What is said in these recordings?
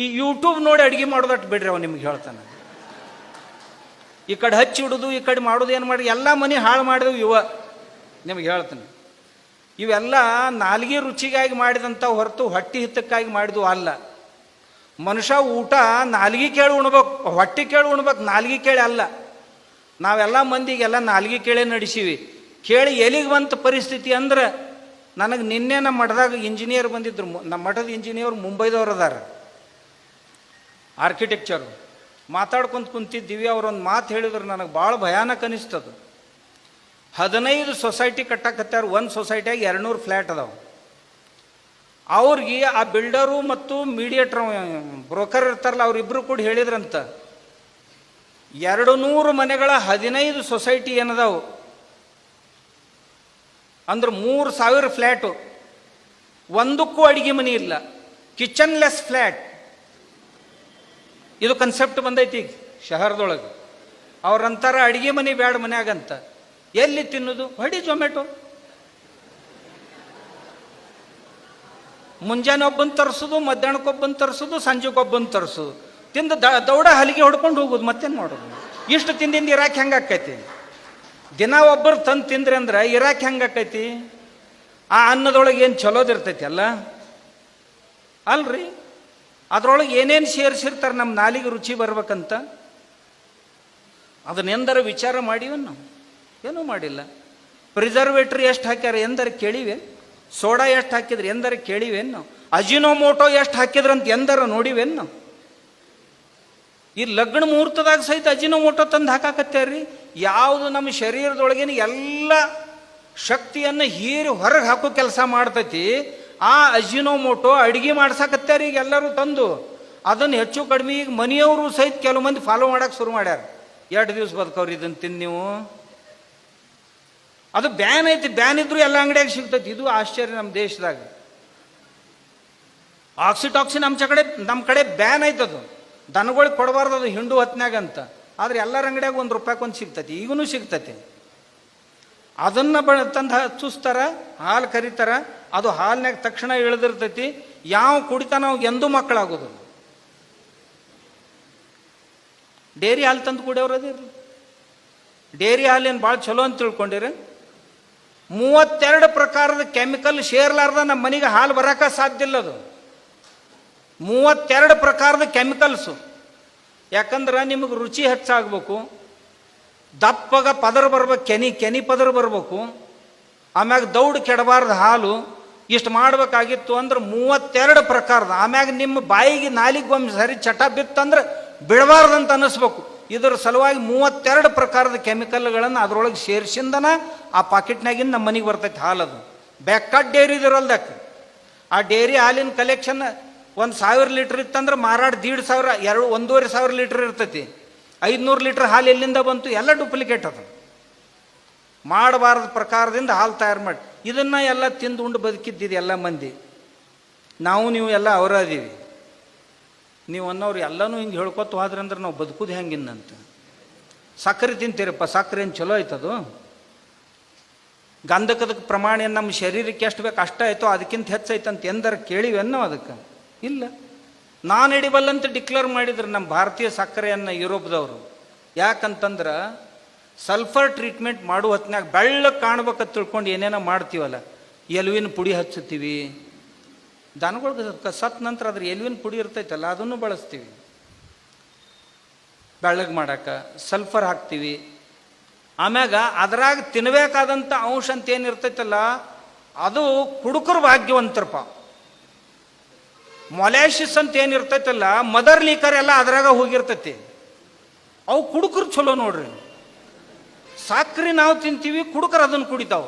ಈ ಯೂಟ್ಯೂಬ್ ನೋಡಿ ಅಡಿಗೆ ಮಾಡೋದಟ್ಟು ಬಿಡ್ರಿ ಅವ್ನು ನಿಮ್ಗೆ ಹೇಳ್ತಾನೆ. ಈ ಕಡೆ ಹಚ್ಚಿ ಹಿಡುದು ಈ ಕಡೆ ಮಾಡೋದು, ಏನು ಮಾಡಿ ಎಲ್ಲ ಮನೆ ಹಾಳು ಮಾಡಿದವು ಇವ. ನಿಮ್ಗೆ ಹೇಳ್ತಾನೆ. ಇವೆಲ್ಲ ನಾಲ್ಗೆ ರುಚಿಗಾಗಿ ಮಾಡಿದಂಥ ಹೊರತು ಹೊಟ್ಟಿ ಹಿತಕ್ಕಾಗಿ ಮಾಡಿದ್ವು ಅಲ್ಲ. ಮನುಷ್ಯ ಊಟ ನಾಲ್ಗೆ ಕೇಳಿ ಉಣ್ಬೇಕು, ಹೊಟ್ಟೆ ಕೇಳಿ ಉಣ್ಬೇಕು, ನಾಲ್ಗೆ ಕೇಳಿ ಅಲ್ಲ. ನಾವೆಲ್ಲ ಮಂದಿಗೆಲ್ಲ ನಾಲ್ಗೆ ಕೇಳಿ ನಡೆಸೀವಿ. ಕೇಳಿ ಎಲ್ಲಿಗೆ ಬಂತ ಪರಿಸ್ಥಿತಿ ಅಂದ್ರೆ ನನಗೆ ನಿನ್ನೆ ನಮ್ಮ ಮಠದಾಗ ಇಂಜಿನಿಯರ್ ಬಂದಿದ್ರು. ನಮ್ಮ ಮಠದ ಇಂಜಿನಿಯರ್ ಮುಂಬೈದವ್ರು ಅದಾರ. ಆರ್ಕಿಟೆಕ್ಚರ್ ಮಾತಾಡ್ಕೊಂತ ಕುಂತಿದ್ದೀವಿ, ಅವ್ರೊಂದು ಮಾತು ಹೇಳಿದ್ರೆ ನನಗೆ ಭಾಳ ಭಯಾನಕ ಅನಿಸ್ತದೆ. ಹದಿನೈದು ಸೊಸೈಟಿ ಕಟ್ಟಕತ್ತಾರ, ಒಂದು ಸೊಸೈಟಿಯಾಗ ಎರಡುನೂರು ಫ್ಲ್ಯಾಟ್ ಅದಾವ. ಅವ್ರಿಗೆ ಆ ಬಿಲ್ಡರು ಮತ್ತು ಮೀಡಿಯೇಟ್ರ್ ಬ್ರೋಕರ್ ಇರ್ತಾರಲ್ಲ ಅವರಿಬ್ಬರು ಕೂಡ ಹೇಳಿದ್ರಂತ. ಎರಡು ನೂರು ಮನೆಗಳ ಹದಿನೈದು ಸೊಸೈಟಿ ಏನದಾವು? ಅಂದ್ರೆ ಮೂರು ಸಾವಿರ ಫ್ಲ್ಯಾಟು ಒಂದಕ್ಕೂ ಅಡಿಗೆ ಮನೆ ಇಲ್ಲ. ಕಿಚನ್ಲೆಸ್ ಫ್ಲ್ಯಾಟ್ ಇದು ಕನ್ಸೆಪ್ಟ್ ಬಂದೈತಿ ಈಗ, ಶಹರದೊಳಗೆ. ಅವ್ರಂತಾರ ಅಡಿಗೆ ಮನೆ ಬ್ಯಾಡ ಮನ್ಯಾಗಂತ. ಎಲ್ಲಿ ತಿನ್ನೋದು? ಹೊಡಿ ಜೊಮೆಟೊ ಮುಂಜಾನೆ ಒಬ್ಬನ ತರಿಸೋದು, ಮಧ್ಯಾಹ್ನಕ್ಕೊಬ್ಬನ ತರಿಸೋದು, ಸಂಜೆಗೊಬ್ಬನ ತರಿಸೋದು. ತಿಂದು ದ, ದೌಡ ಹಲಿಗೆ ಹೊಡ್ಕೊಂಡು ಹೋಗೋದು, ಮತ್ತೇನು ಮಾಡೋದು? ಇಷ್ಟು ತಿಂದಿಂದ ಇರಾಕ್ ಹೆಂಗೆ ಆಕೈತಿ? ದಿನ ಒಬ್ಬರು ತಂದು ತಿಂದ್ರೆ ಅಂದ್ರೆ ಇರಾಕ್ ಹೆಂಗೆ ಆಕೈತಿ? ಆ ಅನ್ನದೊಳಗೆ ಏನು ಚಲೋದಿರ್ತೈತಿ ಅಲ್ಲ? ಅಲ್ರಿ? ಅದ್ರೊಳಗೆ ಏನೇನು ಸೇರಿಸಿರ್ತಾರೆ ನಮ್ಮ ನಾಲಿಗೆ ರುಚಿ ಬರ್ಬೇಕಂತ? ಅದನ್ನೆಂದರ ವಿಚಾರ ಮಾಡಿವ ನಾವು? ಏನೂ ಮಾಡಿಲ್ಲ. ಪ್ರಿಸರ್ವೇಟ್ರಿ ಎಷ್ಟು ಹಾಕ್ಯಾರ ಎಂದರೆ ಕೇಳಿವೆ. ಸೋಡಾ ಎಷ್ಟು ಹಾಕಿದ್ರಿ ಎಂದರೆ ಕೇಳಿವೇನು ನಾವು? ಅಜಿನೋಮೋಟೋ ಎಷ್ಟು ಹಾಕಿದ್ರಂತ ಎಂದರ ನೋಡಿವೇನು ನಾವು? ಈ ಲಗ್ನ ಮುಹೂರ್ತದಾಗ ಸಹಿತ ಅಜಿನೋಮೋಟೋ ತಂದು ಹಾಕಾಕತ್ತೇವ್ರಿ ಯಾವುದು ನಮ್ಮ ಶರೀರದೊಳಗಿನ ಎಲ್ಲ ಶಕ್ತಿಯನ್ನು ಹೀರಿ ಹೊರಗೆ ಹಾಕೋ ಕೆಲಸ ಮಾಡ್ತೈತಿ. ಆ ಅಜಿನೋಮೋಟೋ ಅಡಿಗೆ ಮಾಡ್ಸಕತ್ತಾರೆ ಈಗ ಎಲ್ಲರೂ ತಂದು. ಅದನ್ನು ಹೆಚ್ಚು ಕಡಿಮೆ ಈಗ ಮನೆಯವರು ಸಹಿತ ಕೆಲವು ಮಂದಿ ಫಾಲೋ ಮಾಡಕ್ಕೆ ಶುರು ಮಾಡ್ಯಾರ. ಎರಡು ದಿವಸ ಬದುಕವ್ರಿ ಇದನ್ನು ತಿಂದು ನೀವು. ಅದು ಬ್ಯಾನ್ ಐತಿ ಬ್ಯಾನ್ ಇದ್ರು ಎಲ್ಲ ಅಂಗಡಿಯಾಗ ಸಿಗ್ತೈತಿ. ಇದು ಆಶ್ಚರ್ಯ ನಮ್ಮ ದೇಶದಾಗ. ಆಕ್ಸಿಟಾಕ್ಸಿನ್ ನಮ್ಮ ಕಡೆ ನಮ್ಮ ಕಡೆ ಬ್ಯಾನ್ ಐತದು ದನಗಳಿಗೆ ಕೊಡಬಾರ್ದು ಅದು ಹಿಂಡು ಹೊತ್ನ್ಯಾಗ ಅಂತ ಆದ್ರೆ ಎಲ್ಲರ ಅಂಗಡಿಯಾಗ ಒಂದು ರೂಪಾಯಿಗೆ ಒಂದು ಸಿಗ್ತೈತಿ. ಈಗೂ ಸಿಗ್ತೈತಿ. ಅದನ್ನ ಬ ತಂದು ಹಚ್ಚಿಸ್ತಾರ, ಹಾಲು ಕರಿತಾರ, ಅದು ಹಾಲಿನಾಗ ತಕ್ಷಣ ಇಳಿದಿರ್ತೈತಿ. ಯಾವ ಕುಡಿತಾನ ಅವಾಗ ಎಂದೂ ಮಕ್ಕಳಾಗೋದು ಡೇರಿ ಹಾಲು ತಂದು ಕುಡಿಯೋರು ಅದಿರ್ಲಿ ಡೇರಿ ಹಾಲೇನು ಭಾಳ ಚಲೋ ಅಂತ ತಿಳ್ಕೊಂಡಿರಿ? ಮೂವತ್ತೆರಡು ಪ್ರಕಾರದ ಕೆಮಿಕಲ್ ಸೇರ್ಲಾರ್ದ ನಮ್ಮ ಮನೆಗೆ ಹಾಲು ಬರೋಕೆ ಸಾಧ್ಯ ಇಲ್ಲ ಅದು. ಮೂವತ್ತೆರಡು ಪ್ರಕಾರದ ಕೆಮಿಕಲ್ಸು. ಯಾಕಂದ್ರೆ ನಿಮಗೆ ರುಚಿ ಹೆಚ್ಚಾಗಬೇಕು. ದಪ್ಪಗ ಪದರ ಬರ್ಬೇಕು, ಕೆನಿ ಕೆನಿ ಪದರ ಬರಬೇಕು. ಆಮ್ಯಾಗ ದೌಡ್ ಕೆಡಬಾರ್ದು ಹಾಲು, ಇಷ್ಟು ಮಾಡಬೇಕಾಗಿತ್ತು ಅಂದ್ರೆ ಮೂವತ್ತೆರಡು ಪ್ರಕಾರದ, ಆಮ್ಯಾಗ ನಿಮ್ಮ ಬಾಯಿಗೆ ನಾಲಿಗೆ ಒಮ್ಮೆ ಸರಿ ಚಟ ಬಿತ್ತಂದ್ರೆ ಬಿಡಬಾರ್ದಂತ ಅನ್ನಿಸ್ಬೇಕು. ಇದರ ಸಲುವಾಗಿ ಮೂವತ್ತೆರಡು ಪ್ರಕಾರದ ಕೆಮಿಕಲ್ಗಳನ್ನು ಅದರೊಳಗೆ ಸೇರಿಸಿಂದನ ಆ ಪಾಕೆಟ್ನಾಗಿಂದ ನಮ್ಮ ಮನೆಗೆ ಬರ್ತೈತೆ ಹಾಲದು ಬೆಕ್ಕಡ್ ಡೇರಿ ಇದಿರಲ್ದಕ್ಕೆ ಆ ಡೇರಿ ಹಾಲಿನ ಕಲೆಕ್ಷನ್ ಒಂದು ಸಾವಿರ ಲೀಟ್ರ್ ಇತ್ತಂದ್ರೆ ಮಾರಾಟ ದೀಡ್ ಸಾವಿರ, ಎರಡು, ಒಂದೂವರೆ ಸಾವಿರ ಲೀಟ್ರ್ ಇರ್ತೈತಿ. ಐದುನೂರು ಲೀಟ್ರ್ ಹಾಲು ಎಲ್ಲಿಂದ ಬಂತು? ಎಲ್ಲ ಡೂಪ್ಲಿಕೇಟ್ ಅದು. ಮಾಡಬಾರದ ಪ್ರಕಾರದಿಂದ ಹಾಲು ತಯಾರು ಮಾಡಿ. ಇದನ್ನು ಎಲ್ಲ ತಿಂದು ಉಂಡು ಬದುಕಿದ್ದಿದೆ ಎಲ್ಲ ಮಂದಿ. ನಾವು ನೀವು ಎಲ್ಲ ಅವರ ಅದೀವಿ ನೀವು ಅನ್ನೋರು ಎಲ್ಲನೂ ಹಿಂಗೆ ಹೇಳ್ಕೊತ ಹೋದ್ರೆ ಅಂದ್ರೆ ನಾವು ಬದುಕುದು ಹೆಂಗಿನ್ನಂತ ಸಕ್ಕರೆ ತಿಂತೀರಪ್ಪ, ಸಕ್ಕರೆ ಏನು ಚಲೋ ಆಯ್ತದು ಗಂಧಕದ ಪ್ರಮಾಣ ನಮ್ಮ ಶರೀರಕ್ಕೆ ಎಷ್ಟು ಬೇಕು ಅಷ್ಟ ಆಯ್ತೋ ಅದಕ್ಕಿಂತ ಹೆಚ್ಚಾಯ್ತಂತ ಎಂದರ ಕೇಳಿವೆನ್ನೋ ಅದಕ್ಕೆ. ಇಲ್ಲ. ನಾನು ಹಿಡಿಬಲ್ಲಂತ ಡಿಕ್ಲೇರ್ ಮಾಡಿದ್ರು ನಮ್ಮ ಭಾರತೀಯ ಸಕ್ಕರೆಯನ್ನು ಯುರೋಪ್ದವರು. ಯಾಕಂತಂದ್ರೆ ಸಲ್ಫರ್ ಟ್ರೀಟ್ಮೆಂಟ್ ಮಾಡುವ ಹೊತ್ತಿನಾಗ ಬೆಳ್ಳಗೆ ಕಾಣ್ಬೇಕಂತ ತಿಳ್ಕೊಂಡು ಏನೇನೋ ಮಾಡ್ತೀವಲ್ಲ, ಎಲುವಿನ ಪುಡಿ ಹಚ್ಚುತ್ತೀವಿ. ದನಗಳಿಗೆ ಸತ್ ನಂತರ ಅದ್ರ ಎಲುವಿನ ಪುಡಿ ಇರ್ತೈತಲ್ಲ, ಅದನ್ನು ಬಳಸ್ತೀವಿ. ಬೆಳ್ಳಗೆ ಮಾಡಕ್ಕೆ ಸಲ್ಫರ್ ಹಾಕ್ತೀವಿ. ಆಮ್ಯಾಗ ಅದ್ರಾಗ ತಿನ್ನಬೇಕಾದಂಥ ಅಂಶ ಅಂತ ಏನಿರ್ತೈತಲ್ಲ ಅದು ಕುಡುಕರು ಭಾಗ್ಯವಂತರಪ್ಪ. ಮೊಲ್ಯಾಶಿಸ್ ಅಂತ ಏನಿರ್ತೈತಲ್ಲ ಮದರ್ ಲೀಕರ್ ಎಲ್ಲ ಅದ್ರಾಗ ಹೋಗಿರ್ತೈತಿ. ಅವು ಕುಡುಕರು ಚಲೋ ನೋಡ್ರಿ. ಸಾಕ್ರಿ ನಾವು ತಿಂತೀವಿ, ಕುಡುಕರು ಅದನ್ನು ಕುಡಿತಾವ.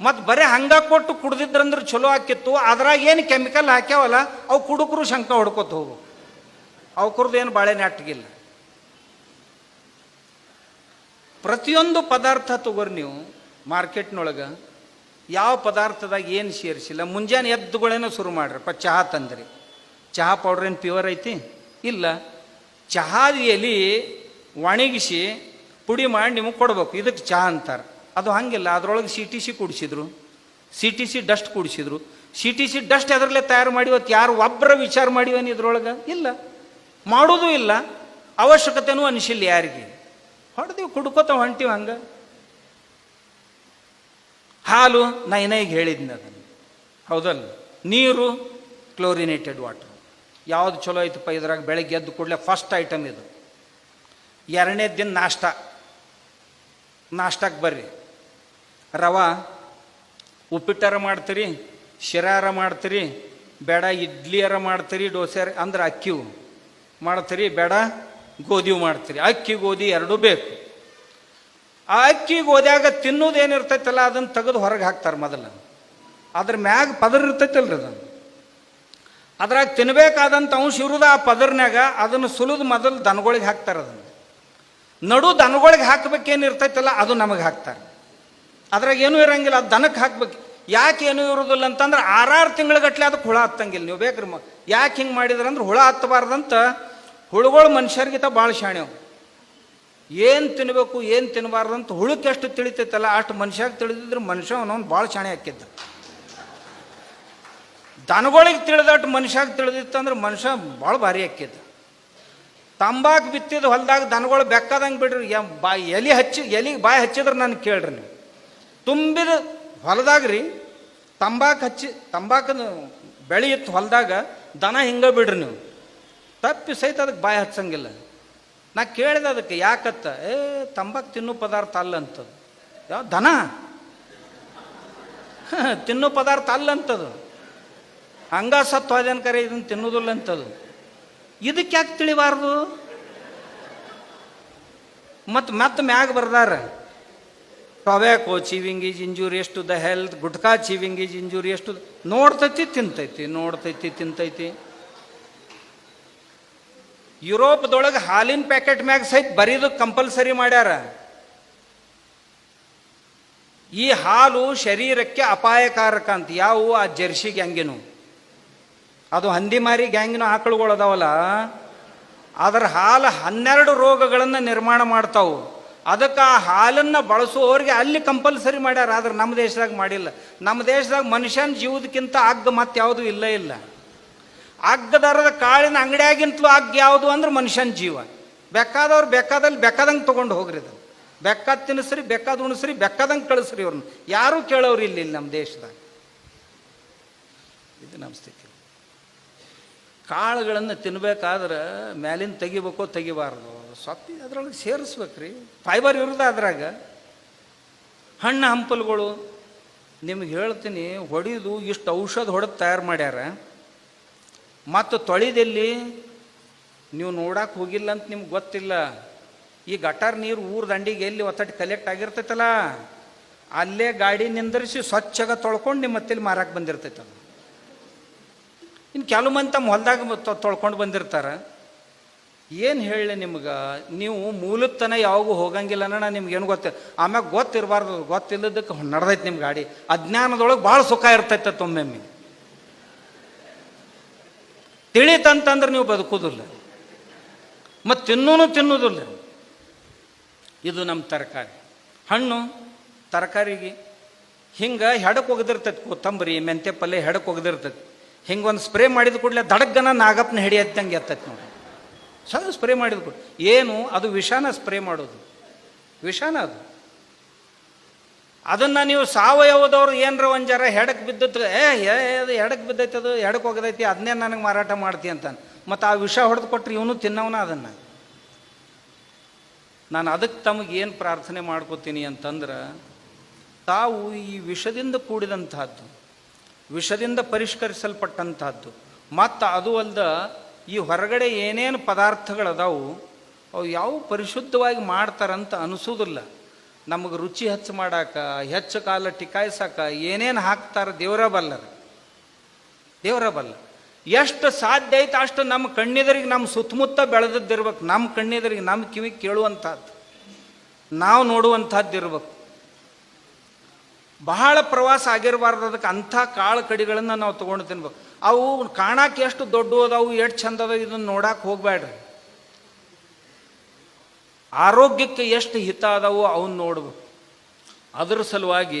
ಮತ್ತು ಬರೀ ಹಂಗ ಕೊಟ್ಟು ಕುಡ್ದಿದ್ರಂದ್ರೆ ಚಲೋ ಆಕಿತ್ತು ಅದ್ರಾಗ ಏನು ಕೆಮಿಕಲ್ ಹಾಕ್ಯಾವಲ್ಲ, ಅವು ಕುಡುಕರು ಶಂಕ ಹೊಡ್ಕೊತ ಹೋಗು. ಅವಕ್ರದ್ದು ಏನು ಬಾಳೆ ನೆಟ್ಟಗಿಲ್ಲ ಪ್ರತಿಯೊಂದು ಪದಾರ್ಥ ತಗೋರಿ ನೀವು ಮಾರ್ಕೆಟ್ನೊಳಗೆ ಯಾವ ಪದಾರ್ಥದಾಗ ಏನು ಸೇರಿಸಿಲ್ಲ. ಮುಂಜಾನೆ ಎದ್ದುಗಳೇನೋ ಶುರು ಮಾಡ್ರಪ್ಪ ಚಹಾ ತಂದ್ರಿ. ಚಹಾ ಪೌಡರ್ ಏನು ಪ್ಯೂರ್ ಐತಿ? ಇಲ್ಲ. ಚಹಾದ ಎಲೆ ಒಣಗಿಸಿ ಪುಡಿ ಮಾಡಿ ನಿಮಗೆ ಕೊಡ್ಬೇಕು. ಇದಕ್ಕೆ ಚಹಾ ಅಂತಾರೆ. ಅದು ಹಾಗಿಲ್ಲ. ಅದರೊಳಗೆ ಸಿ ಟಿ ಸಿ ಕುಡಿಸಿದ್ರು. ಸಿ ಟಿ ಸಿ ಡಸ್ಟ್ ಕುಡಿಸಿದ್ರು. ಸಿ ಟಿ ಸಿ ಡಸ್ಟ್ ಅದರಲ್ಲೇ ತಯಾರು ಮಾಡಿವತ್ತು ಯಾರು ಒಬ್ಬರ ವಿಚಾರ ಮಾಡಿವನ್ ಇದ್ರೊಳಗೆ? ಇಲ್ಲ. ಮಾಡೋದು ಇಲ್ಲ. ಅವಶ್ಯಕತೆನೂ ಅನಿಸಿಲ್ಲ ಯಾರಿಗೆ. ಹೊಡೆದೀವಿ ಕುಡ್ಕೋತ ಹೊಂಟೀವಿ ಹಂಗೆ. ಹಾಲು ನೈನೈಗೆ ಹೇಳಿದ್ನ ಅದನ್ನು. ಹೌದಲ್ಲ? ನೀರು, ಕ್ಲೋರಿನೇಟೆಡ್ ವಾಟರ್. ಯಾವುದು ಚಲೋ ಐತಪ್ಪ ಇದ್ರಾಗ ಬೆಳಗ್ಗೆ ಎದ್ದು ಕೂಡಲೇ ಫಸ್ಟ್ ಐಟಮ್ ಇದು. ಎರಡನೇ ದಿನ ನಾಷ್ಟ. ನಾಷ್ಟಕ್ಕೆ ಬರ್ರಿ. ರವ, ಉಪ್ಪಿಟ್ಟಾರ ಮಾಡ್ತೀರಿ, ಶಿರಾರ ಮಾಡ್ತೀರಿ, ಬೇಡ ಇಡ್ಲಿಯಾರ ಮಾಡ್ತೀರಿ ದೋಸೆ ಅಂದ್ರೆ ಅಕ್ಕಿವು ಮಾಡ್ತೀರಿ, ಬೇಡ ಗೋಧಿವು ಮಾಡ್ತೀರಿ. ಅಕ್ಕಿ, ಗೋಧಿ ಎರಡೂ ಬೇಕು. ಆ ಅಕ್ಕಿ ಗೋದ್ಯಾಗ ತಿನ್ನೋದೇನಿರ್ತೈತಲ್ಲ ಅದನ್ನು ತೆಗೆದು ಹೊರಗೆ ಹಾಕ್ತಾರೆ ಮೊದಲು. ಅದ್ರ ಮ್ಯಾಗ ಪದರ್ ಇರ್ತೈತಲ್ರಿ ಅದನ್ನು ಅದ್ರಾಗ ತಿನ್ಬೇಕಾದಂಥ ಅಂಶ ಇರುದ ಆ ಪದರ್ನಾಗ ಅದನ್ನು ಸುಲಿದು ಮೊದಲು ದನಗಳಿಗೆ ಹಾಕ್ತಾರೆ ಅದನ್ನು ನಡು ದನಗಳಿಗೆ ಹಾಕ್ಬೇಕೇನು ಇರ್ತೈತಲ್ಲ, ಅದು ನಮಗೆ ಹಾಕ್ತಾರೆ. ಅದ್ರಾಗ ಏನೂ ಇರಂಗಿಲ್ಲ, ಅದು ದನಕ್ಕೆ ಹಾಕ್ಬೇಕು. ಯಾಕೆ ಏನೂ ಇರೋದಿಲ್ಲ ಅಂತಂದ್ರೆ, ಆರಾರು ತಿಂಗಳಗಟ್ಲೆ ಅದಕ್ಕೆ ಹುಳ ಹತ್ತಂಗಿಲ್ಲ. ನೀವು ಬೇಕ್ರಿ ಮ ಯಾಕೆ ಹಿಂಗೆ ಮಾಡಿದ್ರಂದ್ರೆ, ಹುಳ ಹತ್ತಬಾರ್ದಂತ ಹುಳುಗಳು ಮನುಷ್ಯರಿಗಿಂತ ಭಾಳ ಶಾಣ್ಯವು ಏನು ತಿನ್ನಬೇಕು ಏನು ತಿನ್ನಬಾರ್ದು ಅಂತ ಹುಳಕ್ಕೆ ಎಷ್ಟು ತಿಳಿತೈತಲ್ಲ, ಅಷ್ಟು ಮನುಷ್ಯಾಗ ತಿಳಿದಿದ್ರೆ ಮನುಷ್ಯ ಅವನವ್ನು ಭಾಳ ಶಾಣೆ ಹಾಕಿದ್ದ ದನಗಳಿಗೆ ತಿಳಿದಟ್ಟು ಮನುಷ್ಯಾಗ ತಿಳಿದಿತ್ತಂದ್ರೆ ಮನುಷ್ಯ ಭಾಳ ಭಾರಿ ಹಾಕಿದ್ದ ತಂಬಾಕು ಬಿತ್ತಿದ ಹೊಲದಾಗ ದನಗಳು ಬೆಕ್ಕದಂಗೆ ಬಿಡ್ರಿ ಬಾ ಎಲೆ ಹಚ್ಚಿ, ಎಲಿ ಬಾಯಿ ಹಚ್ಚಿದ್ರೆ ನಾನು ಕೇಳ್ರಿ ನೀವು. ತುಂಬಿದ ಹೊಲದಾಗ ರೀ, ತಂಬಾಕು ಹಚ್ಚಿ ತಂಬಾಕು ಬೆಳೆ ಇತ್ತು ಹೊಲದಾಗ ದನ ಹಿಂಗೆ ಬಿಡ್ರಿ ನೀವು. ತಪ್ಪಿ ಸಹಿತ ಅದಕ್ಕೆ ಬಾಯಿ ಹಚ್ಚಂಗಿಲ್ಲ. ನಾ ಕೇಳಿದೆ ಅದಕ್ಕೆ, ಯಾಕತ್ತ? ಏ, ತಂಬಾಕು ತಿನ್ನು ಪದಾರ್ಥ ಅಲ್ಲ ಅಂತದು. ಯಾವ ದನ? ತಿನ್ನೋ ಪದಾರ್ಥ ಅಲ್ಲ ಹಂಗ ಸತ್ತು ಹೋದೇನ್ ಕರೆ ಇದನ್ನು ತಿನ್ನೋದಿಲ್ಲ ಅಂತದು. ಇದಕ್ಕೆ ಯಾಕೆ ತಿಳಿಬಾರ್ದು? ಮತ್ತು ಮತ್ತೆ ಮ್ಯಾಗ ಬರ್ದಾರ. ಟೊಬ್ಯಾಕೋ ಚೀವಿಂಗ್ ಈಸ್ ಇಂಜೂರಿಯಸ್ ಎಷ್ಟು the health gutka chewing is injurious ಎಷ್ಟು ನೋಡ್ತೈತಿ, ತಿಂತೈತಿ ನೋಡ್ತೈತಿ, ತಿಂತೈತಿ. ಯುರೋಪ್ದೊಳಗೆ ಹಾಲಿನ ಪ್ಯಾಕೆಟ್ ಮ್ಯಾಗ ಸಹಿತ ಬರೀದು ಕಂಪಲ್ಸರಿ ಮಾಡ್ಯಾರ. ಈ ಹಾಲು ಶರೀರಕ್ಕೆ ಅಪಾಯಕಾರಕ ಅಂತ. ಯಾವುವು ಆ ಜರ್ಸಿ ಗ್ಯಾಂಗಿನು. ಅದು ಹಂದಿ ಮಾರಿ ಗ್ಯಾಂಗಿನ ಆಕಳುಗಳು ಅದಾವಲ್ಲ. ಅದರ ಹಾಲು ಹನ್ನೆರಡು ರೋಗಗಳನ್ನು ನಿರ್ಮಾಣ ಮಾಡ್ತಾವು. ಅದಕ್ಕೆ ಆ ಹಾಲನ್ನು ಬಳಸುವವರಿಗೆ ಅಲ್ಲಿ ಕಂಪಲ್ಸರಿ ಮಾಡ್ಯಾರ. ಆದ್ರೆ ನಮ್ಮ ದೇಶದಾಗ ಮಾಡಿಲ್ಲ. ನಮ್ಮ ದೇಶದಾಗ ಮನುಷ್ಯನ ಜೀವದಕ್ಕಿಂತ ಅಗ್ಗ ಮತ್ತೆ ಯಾವುದು ಇಲ್ಲ ಇಲ್ಲ. ಅಗ್ಗ ದರದ ಕಾಳಿನ ಅಂಗಡಿಯಾಗಿಂತಲೂ ಅಗ್ಗ ಯಾವುದು ಅಂದ್ರೆ ಮನುಷ್ಯನ ಜೀವ. ಬೇಕಾದವ್ರು ಬೇಕಾದಲ್ಲಿ ಬೇಕಾದಂಗೆ ತೊಗೊಂಡು ಹೋಗ್ರಿ ಅದನ್ನು ಬೆಕ್ಕ ತಿನ್ನಿಸ್ರಿ ಬೆಕ್ಕದ ಉಣಿಸ್ರಿ ಬೆಕ್ಕದಂಗೆ ಕಳಿಸ್ರಿ ಅವ್ರನ್ನ ಯಾರೂ ಕೇಳೋರು ಇಲ್ಲ ಇಲ್ಲಿ ನಮ್ಮ ದೇಶದಾಗ. ಇದು ನಮ್ಮ ಸ್ಥಿತಿ. ಕಾಳುಗಳನ್ನು ತಿನ್ಬೇಕಾದ್ರೆ ಮ್ಯಾಲಿನ ತೆಗಿಬೇಕೋ ತೆಗಿಬಾರ್ದು, ಸೊಪ್ಪಿ ಅದ್ರೊಳಗೆ ಸೇರಿಸ್ಬೇಕ್ರಿ. ಫೈಬರ್ ಇರುದ ಅದ್ರಾಗ. ಹಣ್ಣು ಹಂಪಲುಗಳು. ನಿಮ್ಗೆ ಹೇಳ್ತೀನಿ, ಹೊಡಿದು ಇಷ್ಟು ಔಷಧ ಹೊಡೆದು ತಯಾರು ಮಾಡ್ಯಾರ. ಮತ್ತು ತೊಳಿದೆಲ್ಲಿ? ನೀವು ನೋಡಕ್ಕೆ ಹೋಗಿಲ್ಲ ಅಂತ ನಿಮ್ಗೆ ಗೊತ್ತಿಲ್ಲ. ಈ ಗಟಾರ್ ನೀರು ಊರ ದಂಡಿಗೆ ಎಲ್ಲಿ ಒತ್ತಟ್ಟು ಕಲೆಕ್ಟ್ ಆಗಿರ್ತೈತಲ್ಲ? ಅಲ್ಲೇ ಗಾಡಿ ನಿಂದರಿಸಿ ಸ್ವಚ್ಛಗ ತೊಳ್ಕೊಂಡು ನಿಮ್ಮ ಮತ್ತಲ್ಲಿ ಮಾರಕ್ಕೆ ಬಂದಿರ್ತೈತೆ ಇನ್ನು ಕೆಲವು ಮಂದಿ ತಮ್ಮ ಹೊಲ್ದಾಗ ತೊಳ್ಕೊಂಡು ಬಂದಿರ್ತಾರೆ. ಏನು ಹೇಳಿ ನಿಮ್ಗೆ? ನೀವು ಮೂಲತನ ಯಾವಾಗೂ ಹೋಗಂಗಿಲ್ಲ ಅನ್ನೋಣ ನಿಮ್ಗೇನು ಗೊತ್ತ? ಆಮ್ಯಾಗ ಗೊತ್ತಿರಬಾರ್ದು ಗೊತ್ತಿಲ್ಲದಕ್ಕೆ ನಡೆದೈತೆ ನಿಮ್ಮ ಗಾಡಿ. ಅಜ್ಞಾನದೊಳಗೆ ಭಾಳ ಸುಖ ಇರ್ತೈತೆ ಒಮ್ಮೊಮ್ಮೆ. ತಿಳಿತಂತಂದ್ರೆ ನೀವು ಬದುಕೋದಿಲ್ಲ. ಮತ್ತು ತಿನ್ನೂ ತಿನ್ನುವುದಿಲ್ಲ ಇದು ನಮ್ಮ ತರಕಾರಿ. ಹಣ್ಣು, ತರಕಾರಿಗೆ ಹಿಂಗೆ ಹೆಡಕ್ಕೆ ಒಗೆದಿರ್ತೈತಿ ಕೊತ್ತಂಬರಿ ಮೆಂತ್ಯ ಪಲ್ಯ ಹೆಡಕ್ಕೆ ಒಗೆದಿರ್ತೈತಿ. ಹಿಂಗೆ ಒಂದು ಸ್ಪ್ರೇ ಮಾಡಿದ ಕೂಡಲೇ ದಡಗ್ಗನ ನಾಗಪ್ಪನ ಹಿಡಿಯತ್ತಂಗೆ ಎತ್ತೈತಿ ನೋಡಿ ಸ್ವಲ್ಪ ಸ್ಪ್ರೇ ಮಾಡಿದ ಕೂಡ ಏನು, ಅದು ವಿಷಾನ ಸ್ಪ್ರೇ ಮಾಡೋದು. ವಿಷಾನ ಅದು. ಅದನ್ನು ನೀವು ಸಾವಯವದವ್ರು ಏನರ ಒಂದು ಜರ ಹೆಡಕ್ಕೆ ಬಿದ್ದಿತ್ತು ಏ ಅದು ಹೆಡಕ್ಕೆ ಬಿದ್ದೈತೆ, ಅದು ಎಡಕ್ಕೆ ಹೋಗದೈತಿ ಅದನ್ನೇ ನನಗೆ ಮಾರಾಟ ಮಾಡ್ತಿ ಅಂತ ಮತ್ತು ಆ ವಿಷ ಹೊಡೆದು ಕೊಟ್ಟರೆ ಇವನು ತಿನ್ನವನ ಅದನ್ನು. ನಾನು ಅದಕ್ಕೆ ತಮಗೆ ಏನು ಪ್ರಾರ್ಥನೆ ಮಾಡ್ಕೋತೀನಿ ಅಂತಂದ್ರೆ, ತಾವು ಈ ವಿಷದಿಂದ ಕೂಡಿದಂತಹದ್ದು, ವಿಷದಿಂದ ಪರಿಷ್ಕರಿಸಲ್ಪಟ್ಟಂತಹದ್ದು, ಮತ್ತು ಅದು ಅಲ್ದ ಈ ಹೊರಗಡೆ ಏನೇನು ಪದಾರ್ಥಗಳದಾವು, ಅವು ಯಾವ ಪರಿಶುದ್ಧವಾಗಿ ಮಾಡ್ತಾರಂತ ಅನಿಸೋದಿಲ್ಲ. ನಮಗೆ ರುಚಿ ಹೆಚ್ಚು ಮಾಡಾಕ, ಹೆಚ್ಚು ಕಾಲ ಟಿಕಾಯಿಸಾಕ ಏನೇನು ಹಾಕ್ತಾರೆ ದೇವರ ಬಲ್ಲರ. ದೇವರ ಬಲ್ಲ. ಎಷ್ಟು ಸಾಧ್ಯ ಐತೆ ಅಷ್ಟು ನಮ್ಮ ಕಣ್ಣೆದರಿಗೆ ನಮ್ಮ ಸುತ್ತಮುತ್ತ ಬೆಳೆದದ್ದಿರ್ಬೇಕು ನಮ್ಮ ಕಣ್ಣೆದರಿಗೆ ನಮ್ಮ ಕಿವಿ ಕೇಳುವಂಥದ್ದು ನಾವು ನೋಡುವಂಥದ್ದು ಇರ್ಬೇಕು. ಬಹಳ ಪ್ರವಾಸ ಆಗಿರಬಾರ್ದು ಅದಕ್ಕೆ ಅಂಥ ಕಾಳು ಕಡಿಗಳನ್ನು ನಾವು ತೊಗೊಂಡು ತಿನ್ಬೇಕು. ಅವು ಕಾಣಕ್ಕೆ ಎಷ್ಟು ದೊಡ್ಡ ಅದಾವು, ಎಷ್ಟು ಚಂದ ಅದಾವ ಇದನ್ನು ನೋಡಕ್ಕೆ ಹೋಗ್ಬೇಡ್ರಿ ಆರೋಗ್ಯಕ್ಕೆ ಎಷ್ಟು ಹಿತ ಅದಾವು ಅವನ್ನ ನೋಡ್ಬೋದು ಅದರ ಸಲುವಾಗಿ